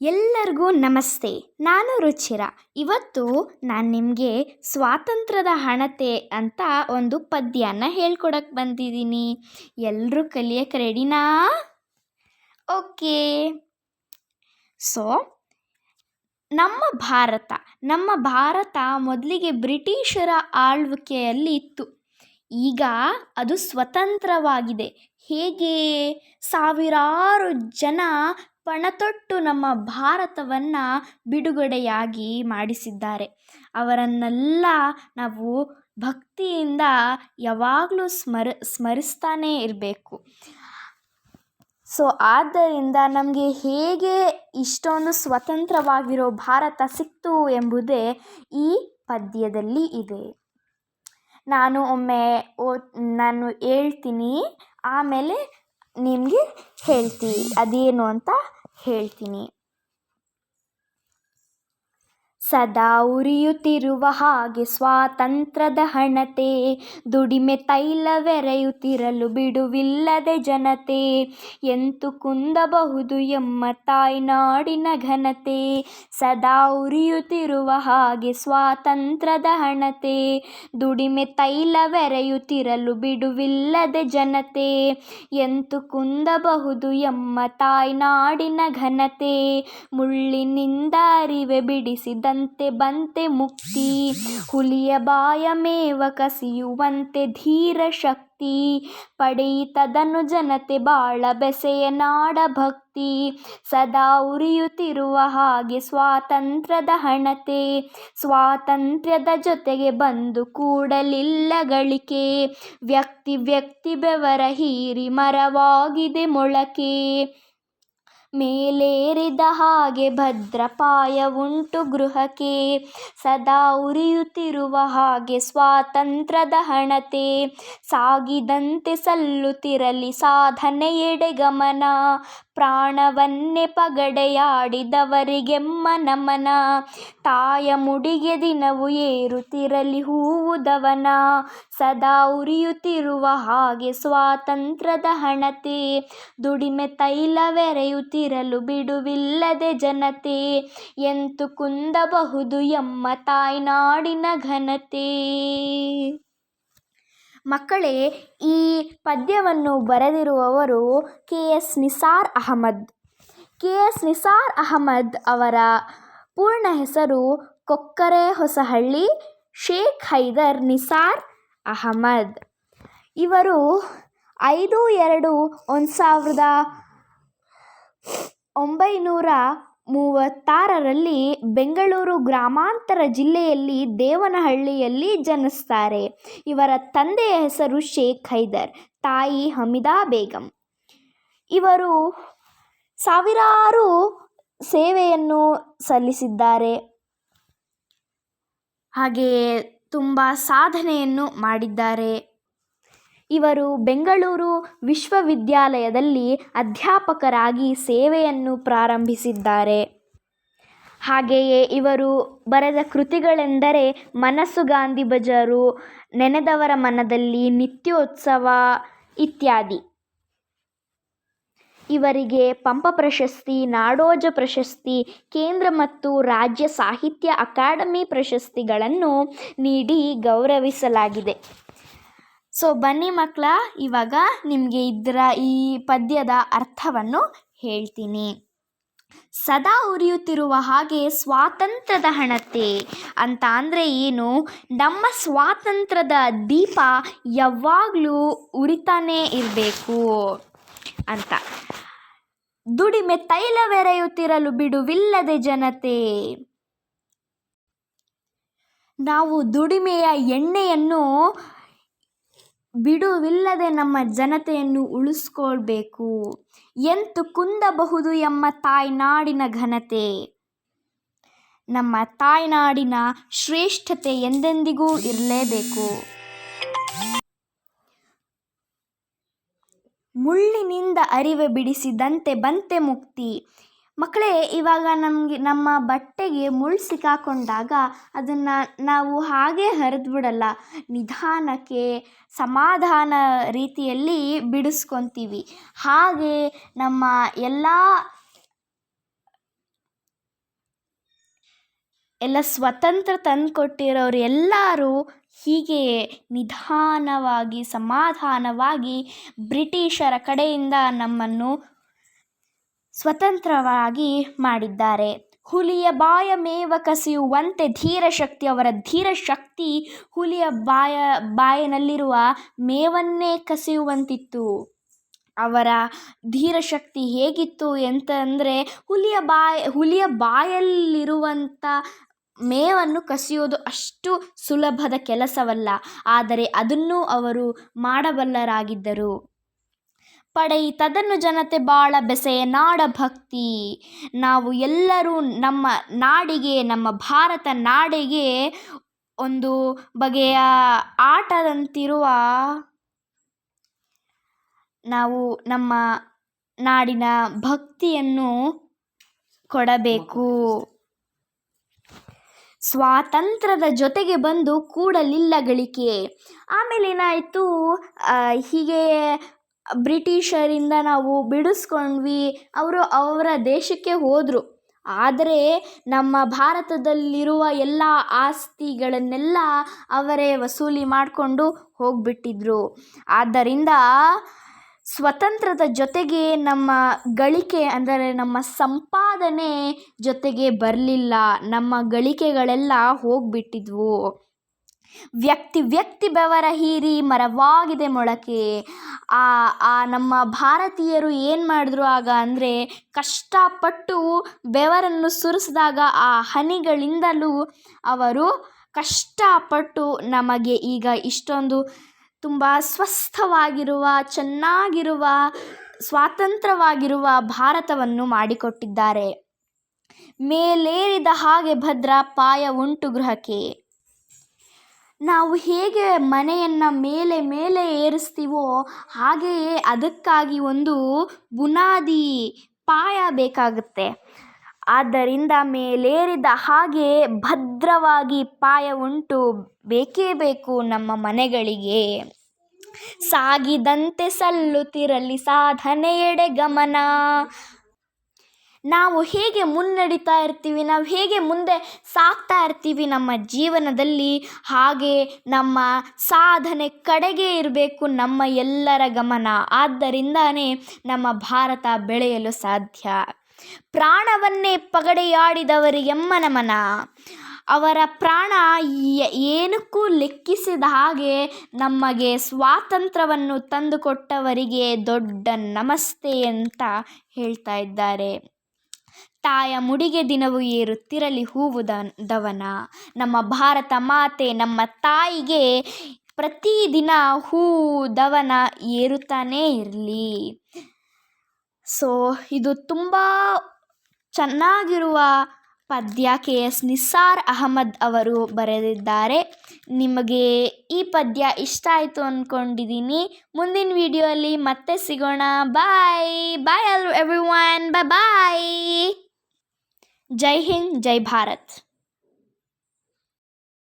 ಎಲ್ಲರಿಗೂ ನಮಸ್ತೆ. ನಾನು ರುಚಿರ. ಇವತ್ತು ನಾನು ನಿಮಗೆ ಸ್ವಾತಂತ್ರ್ಯದ ಹಣತೆ ಅಂತ ಒಂದು ಪದ್ಯನ ಹೇಳ್ಕೊಡಕ್ಕೆ ಬಂದಿದ್ದೀನಿ. ಎಲ್ಲರೂ ಕಲಿಯಕ್ಕೆ ರೆಡಿನಾ? ಓಕೆ. ಸೊ, ನಮ್ಮ ಭಾರತ ನಮ್ಮ ಭಾರತ ಮೊದಲಿಗೆ ಬ್ರಿಟಿಷರ ಆಳ್ವಿಕೆಯಲ್ಲಿ ಇತ್ತು. ಈಗ ಅದು ಸ್ವತಂತ್ರವಾಗಿದೆ. ಹೇಗೆ? ಸಾವಿರಾರು ಜನ ಪಣತೊಟ್ಟು ನಮ್ಮ ಭಾರತವನ್ನು ಬಿಡುಗಡೆಯಾಗಿ ಮಾಡಿಸಿದ್ದಾರೆ. ಅವರನ್ನೆಲ್ಲ ನಾವು ಭಕ್ತಿಯಿಂದ ಯಾವಾಗಲೂ ಸ್ಮರ, ಸ್ಮರಿಸ್ತಾನೇ ಇರಬೇಕು. ಸೊ, ಆದ್ದರಿಂದ ನಮಗೆ ಹೇಗೆ ಇಷ್ಟೊಂದು ಸ್ವತಂತ್ರವಾಗಿರೋ ಭಾರತ ಸಿಕ್ತು ಎಂಬುದೇ ಈ ಪದ್ಯದಲ್ಲಿ ಇದೆ. ನಾನು ಒಮ್ಮೆ ಓ, ನಾನು ಹೇಳ್ತೀನಿ, ಆಮೇಲೆ ನಿಮಗೆ ಹೇಳ್ತೀನಿ ಅದೇನು ಅಂತ ಹೇಳ್ತೀನಿ ಸದಾ ಉರಿಯುತ್ತಿರುವ ಹಾಗೆ ಸ್ವಾತಂತ್ರ್ಯದ ಹಣತೆ, ದುಡಿಮೆ ತೈಲವೆರೆಯುತ್ತಿರಲು ಬಿಡುವಿಲ್ಲದೆ ಜನತೆ, ಎಂತು ಕುಂದಬಹುದು ಎಮ್ಮ ತಾಯ್ನಾಡಿನ ಘನತೆ? ಸದಾ ಉರಿಯುತ್ತಿರುವ ಹಾಗೆ ಸ್ವಾತಂತ್ರ್ಯದ ಹಣತೆ, ದುಡಿಮೆ ತೈಲವೆರೆಯುತ್ತಿರಲು ಬಿಡುವಿಲ್ಲದೆ ಜನತೆ, ಎಂತು ಕುಂದಬಹುದು ಎಮ್ಮ ತಾಯ್ನಾಡಿನ ಘನತೆ? ಮುಳ್ಳಿನಿಂದ ಅರಿವೆ ಬಿಡಿಸಿದಂತೆ ಬಂತೆ ಮುಕ್ತಿ, ಹುಲಿಯ ಬಾಯ ಮೇವ ಕಸಿಯುವಂತೆ ಧೀರ ಶಕ್ತಿ, ಪಡೆಯಿತದನು ಜನತೆ ಬಾಳ ಬೆಸೆಯ ನಾಡ ಭಕ್ತಿ, ಸದಾ ಉರಿಯುತ್ತಿರುವ ಹಾಗೆ ಸ್ವಾತಂತ್ರ್ಯದ ಹಣತೆ, ಸ್ವಾತಂತ್ರ್ಯದ ಜೊತೆಗೆ ಬಂದು ಕೂಡಲಿಲ್ಲ ಗಳಿಕೆ, ವ್ಯಕ್ತಿ ವ್ಯಕ್ತಿ ಬೆವರ ಹೀರಿ ಮರವಾಗಿದೆ ಮೊಳಕೆ. ಮೇಲೇರಿದ ಹಾಗೆ ಭದ್ರಪಾಯ ಉಂಟು ಗೃಹಕ್ಕೆ. ಸದಾ ಉರಿಯುತ್ತಿರುವ ಹಾಗೆ ಸ್ವಾತಂತ್ರ್ಯದ ಹಣತೆ. ಸಾಗಿದಂತೆ ಸಲ್ಲುತ್ತಿರಲಿ ಸಾಧನೆಯೆಡೆ ಗಮನ. ಪ್ರಾಣವನ್ನೇ ಪಗಡೆಯಾಡಿದವರಿಗೆಮ್ಮ ನಮನ. ತಾಯ ಮುಡಿಗೆ ದಿನವು ಏರುತ್ತಿರಲಿ ಹೂವು ದವನ ಸದಾ ಉರಿಯುತ್ತಿರುವ ಹಾಗೆ ಸ್ವಾತಂತ್ರ್ಯದ ಹಣತೆ. ದುಡಿಮೆ ತೈಲವೆರೆಯುತ್ತಿರಲು ಬಿಡುವಿಲ್ಲದೆ ಜನತೆ. ಎಂತು ಕುಂದಬಹುದು ಎಮ್ಮ ತಾಯ್ನಾಡಿನ ಘನತೆ. ಮಕ್ಕಳೇ, ಈ ಪದ್ಯವನ್ನು ಬರೆದಿರುವವರು K. S. Nisar Ahmed. K. S. Nisar Ahmed ಅವರ ಪೂರ್ಣ ಹೆಸರು ಕೊಕ್ಕರೆ ಹೊಸಹಳ್ಳಿ ಶೇಖ್ ಹೈದರ್ ನಿಸಾರ್ ಅಹಮದ್. ಇವರು ಐದು ಎರಡು ಒಂದು ಸಾವಿರದ ಒಂಬೈನೂರ ಮೂವತ್ತಾರರಲ್ಲಿ ಬೆಂಗಳೂರು ಗ್ರಾಮಾಂತರ ಜಿಲ್ಲೆಯಲ್ಲಿ ದೇವನಹಳ್ಳಿಯಲ್ಲಿ ಜನಿಸ್ತಾರೆ. ಇವರ ತಂದೆಯ ಹೆಸರು ಶೇಖ್ ಹೈದರ್, ತಾಯಿ ಹಮಿದಾ ಬೇಗಂ. ಇವರು ಸಾವಿರಾರು ಸೇವೆಯನ್ನು ಸಲ್ಲಿಸಿದ್ದಾರೆ. ಹಾಗೆಯೇ ತುಂಬ ಸಾಧನೆಯನ್ನು ಮಾಡಿದ್ದಾರೆ. ಇವರು ಬೆಂಗಳೂರು ವಿಶ್ವವಿದ್ಯಾಲಯದಲ್ಲಿ ಅಧ್ಯಾಪಕರಾಗಿ ಸೇವೆಯನ್ನು ಪ್ರಾರಂಭಿಸಿದ್ದಾರೆ. ಹಾಗೆಯೇ ಇವರು ಬರೆದ ಕೃತಿಗಳೆಂದರೆ ಮನಸ್ಸು ಗಾಂಧಿ ಬಜಾರು, ನೆನೆದವರ ಮನದಲ್ಲಿ ನಿತ್ಯೋತ್ಸವ ಇತ್ಯಾದಿ. ಇವರಿಗೆ ಪಂಪ ಪ್ರಶಸ್ತಿ, ನಾಡೋಜ ಪ್ರಶಸ್ತಿ, ಕೇಂದ್ರ ಮತ್ತು ರಾಜ್ಯ ಸಾಹಿತ್ಯ ಅಕಾಡೆಮಿ ಪ್ರಶಸ್ತಿಗಳನ್ನು ನೀಡಿ ಗೌರವಿಸಲಾಗಿದೆ. ಸೊ ಬನ್ನಿ ಮಕ್ಕಳ, ಇವಾಗ ನಿಮಗೆ ಇದರ ಈ ಪದ್ಯದ ಅರ್ಥವನ್ನು ಹೇಳ್ತೀನಿ. ಸದಾ ಉರಿಯುತ್ತಿರುವ ಹಾಗೆ ಸ್ವಾತಂತ್ರ್ಯದ ಹಣತೆ ಅಂತ ಅಂದರೆ ಏನು? ನಮ್ಮ ಸ್ವಾತಂತ್ರ್ಯದ ದೀಪ ಯಾವಾಗಲೂ ಉರಿತಾನೇ ಇರಬೇಕು ಅಂತ. ದುಡಿಮೆ ತೈಲವೆರೆಯುತ್ತಿರಲು ಬಿಡುವಿಲ್ಲದೆ ಜನತೆ. ನಾವು ದುಡಿಮೆಯ ಎಣ್ಣೆಯನ್ನು ಬಿಡುವಿಲ್ಲದೆ ನಮ್ಮ ಜನತೆಯನ್ನು ಉಳಿಸ್ಕೊಳ್ಬೇಕು. ಎಂತು ಕುಂದಬಹುದು ಎಂಬ ತಾಯ್ನಾಡಿನ ಘನತೆ? ನಮ್ಮ ತಾಯ್ನಾಡಿನ ಶ್ರೇಷ್ಠತೆ ಎಂದೆಂದಿಗೂ ಇರಲೇಬೇಕು. ಮುಳ್ಳಿನಿಂದ ಅರಿವೆ ಬಿಡಿಸಿದಂತೆ ಬಂತೆ ಮುಕ್ತಿ. ಮಕ್ಕಳೇ, ಇವಾಗ ನಮಗೆ, ನಮ್ಮ ಬಟ್ಟೆಗೆ ಮುಳ್ಳು ಸಿಕ್ಕಾಕೊಂಡಾಗ ಅದನ್ನು ನಾವು ಹಾಗೆ ಹರಿದು ಬಿಡಲ್ಲ. ನಿಧಾನಕ್ಕೆ, ಸಮಾಧಾನ ರೀತಿಯಲ್ಲಿ ಬಿಡಿಸ್ಕೊತೀವಿ. ಹಾಗೆ ನಮ್ಮ ಎಲ್ಲ ಎಲ್ಲ ಸ್ವತಂತ್ರ ತಂದುಕೊಟ್ಟಿರೋರು ಎಲ್ಲರೂ ಹೀಗೆ ನಿಧಾನವಾಗಿ, ಸಮಾಧಾನವಾಗಿ ಬ್ರಿಟಿಷರ ಕಡೆಯಿಂದ ನಮ್ಮನ್ನು ಸ್ವತಂತ್ರವಾಗಿ ಮಾಡಿದ್ದಾರೆ. ಹುಲಿಯ ಬಾಯ ಮೇವ ಕಸಿಯುವಂತೆ ಧೀರಶಕ್ತಿ, ಅವರ ಧೀರಶಕ್ತಿ ಹುಲಿಯ ಬಾಯ, ಬಾಯಿನಲ್ಲಿರುವ ಮೇವನ್ನೇ ಕಸಿಯುವಂತಿತ್ತು. ಅವರ ಧೀರಶಕ್ತಿ ಹೇಗಿತ್ತು ಎಂತಂದರೆ ಹುಲಿಯ ಬಾಯಿ, ಹುಲಿಯ ಬಾಯಲ್ಲಿರುವಂಥ ಮೇವನ್ನು ಕಸಿಯೋದು ಅಷ್ಟು ಸುಲಭದ ಕೆಲಸವಲ್ಲ. ಆದರೆ ಅದನ್ನು ಅವರು ಮಾಡಬಲ್ಲರಾಗಿದ್ದರು. ಪಡೆಯಿತದನ್ನು ಜನತೆ ಬಾಳ ಬೆಸೆಯ ನಾಡ ಭಕ್ತಿ. ನಾವು ಎಲ್ಲರೂ ನಮ್ಮ ನಾಡಿಗೆ, ನಮ್ಮ ಭಾರತ ನಾಡಿಗೆ ಒಂದು ಬಗೆಯ ಆಟದಂತಿರುವ ನಾವು ನಮ್ಮ ನಾಡಿನ ಭಕ್ತಿಯನ್ನು ಕೊಡಬೇಕು. ಸ್ವಾತಂತ್ರ್ಯದ ಜೊತೆಗೆ ಬಂದು ಕೂಡಲಿಲ್ಲ ಗಳಿಕೆ. ಆಮೇಲೆ ಏನಾಯಿತು ಹೀಗೆ ಬ್ರಿಟಿಷರಿಂದ ನಾವು ಬಿಡಿಸ್ಕೊಂಡ್ವಿ. ಅವರು ಅವರ ದೇಶಕ್ಕೆ ಹೋದರು. ಆದರೆ ನಮ್ಮ ಭಾರತದಲ್ಲಿರುವ ಎಲ್ಲ ಆಸ್ತಿಗಳನ್ನೆಲ್ಲ ಅವರೇ ವಸೂಲಿ ಮಾಡಿಕೊಂಡು ಹೋಗ್ಬಿಟ್ಟಿದ್ರು. ಆದ್ದರಿಂದ ಸ್ವತಂತ್ರದ ಜೊತೆಗೆ ನಮ್ಮ ಗಳಿಕೆ ಅಂದರೆ ನಮ್ಮ ಸಂಪಾದನೆ ಜೊತೆಗೆ ಬರಲಿಲ್ಲ. ನಮ್ಮ ಗಳಿಕೆಗಳೆಲ್ಲ ಹೋಗಿಬಿಟ್ಟಿದ್ವು. ವ್ಯಕ್ತಿ ವ್ಯಕ್ತಿ ಬೆವರ ಹೀರಿ ಮರವಾಗಿದೆ ಮೊಳಕೆ. ಆ ಆ ನಮ್ಮ ಭಾರತೀಯರು ಏನು ಮಾಡಿದ್ರು ಆಗ ಅಂದರೆ ಕಷ್ಟಪಟ್ಟು ಬೆವರನ್ನು ಸುರಿಸಿದಾಗ ಆ ಹನಿಗಳಿಂದಲೂ ಅವರು ಕಷ್ಟಪಟ್ಟು ನಮಗೆ ಈಗ ಇಷ್ಟೊಂದು ತುಂಬ ಸ್ವಸ್ಥವಾಗಿರುವ, ಚೆನ್ನಾಗಿರುವ, ಸ್ವಾತಂತ್ರ್ಯವಾಗಿರುವ ಭಾರತವನ್ನು ಮಾಡಿಕೊಟ್ಟಿದ್ದಾರೆ. ಮೇಲೇರಿದ ಹಾಗೆ ಭದ್ರ ಪಾಯ ಉಂಟು ಗೃಹಕ್ಕೆ. ನಾವು ಹೇಗೆ ಮನೆಯನ್ನು ಮೇಲೆ ಮೇಲೆ ಏರಿಸ್ತೀವೋ ಹಾಗೆಯೇ ಅದಕ್ಕಾಗಿ ಒಂದು ಬುನಾದಿ ಪಾಯ ಬೇಕಾಗುತ್ತೆ. ಆದ್ದರಿಂದ ಮೇಲೇರಿದ ಹಾಗೆ ಭದ್ರವಾಗಿ ಪಾಯ ಉಂಟು, ಬೇಕೇ ಬೇಕು ನಮ್ಮ ಮನೆಗಳಿಗೆ. ಸಾಗಿದಂತೆ ಸಲ್ಲುತ್ತಿರಲಿ ಸಾಧನೆಯೆಡೆ ಗಮನ. ನಾವು ಹೇಗೆ ಮುನ್ನಡೀತಾ ಇರ್ತೀವಿ, ನಾವು ಹೇಗೆ ಮುಂದೆ ಸಾಗ್ತಾ ಇರ್ತೀವಿ ನಮ್ಮ ಜೀವನದಲ್ಲಿ, ಹಾಗೆ ನಮ್ಮ ಸಾಧನೆ ಕಡೆಗೆ ಇರಬೇಕು ನಮ್ಮ ಎಲ್ಲರ ಗಮನ. ಆದ್ದರಿಂದನೇ ನಮ್ಮ ಭಾರತ ಬೆಳೆಯಲು ಸಾಧ್ಯ. ಪ್ರಾಣವನ್ನೇ ಪಗಡೆಯಾಡಿದವರಿಗೆಮ್ಮ ನಮನ? ಅವರ ಪ್ರಾಣ ಏನಕ್ಕೂ ಲೆಕ್ಕಿಸಿದ ಹಾಗೆ ನಮಗೆ ಸ್ವಾತಂತ್ರ್ಯವನ್ನು ತಂದುಕೊಟ್ಟವರಿಗೆ ದೊಡ್ಡ ನಮಸ್ತೆ ಅಂತ ಹೇಳ್ತಾ ಇದ್ದಾರೆ. ತಾಯ ಮುಡಿಗೆ ದಿನವೂ ಏರುತ್ತಿರಲಿ ಹೂವು ದವನ. ನಮ್ಮ ಭಾರತ ಮಾತೆ, ನಮ್ಮ ತಾಯಿಗೆ ಪ್ರತಿದಿನ ಹೂ ದವನ ಏರುತ್ತಾನೇ ಇರಲಿ. ಸೊ, ಇದು ತುಂಬ ಚೆನ್ನಾಗಿರುವ ಪದ್ಯ ಕೆ ಎಸ್ ನಿಸಾರ್ ಅಹಮದ್ ಅವರು ಬರೆದಿದ್ದಾರೆ. ನಿಮಗೆ ಈ ಪದ್ಯ ಇಷ್ಟ ಆಯಿತು ಅಂದ್ಕೊಂಡಿದ್ದೀನಿ ಮುಂದಿನ ವಿಡಿಯೋಲಿ ಮತ್ತೆ ಸಿಗೋಣ. Bye bye everyone bye bye. ಜೈ ಹಿಂದ್ ಜೈ ಭಾರತ್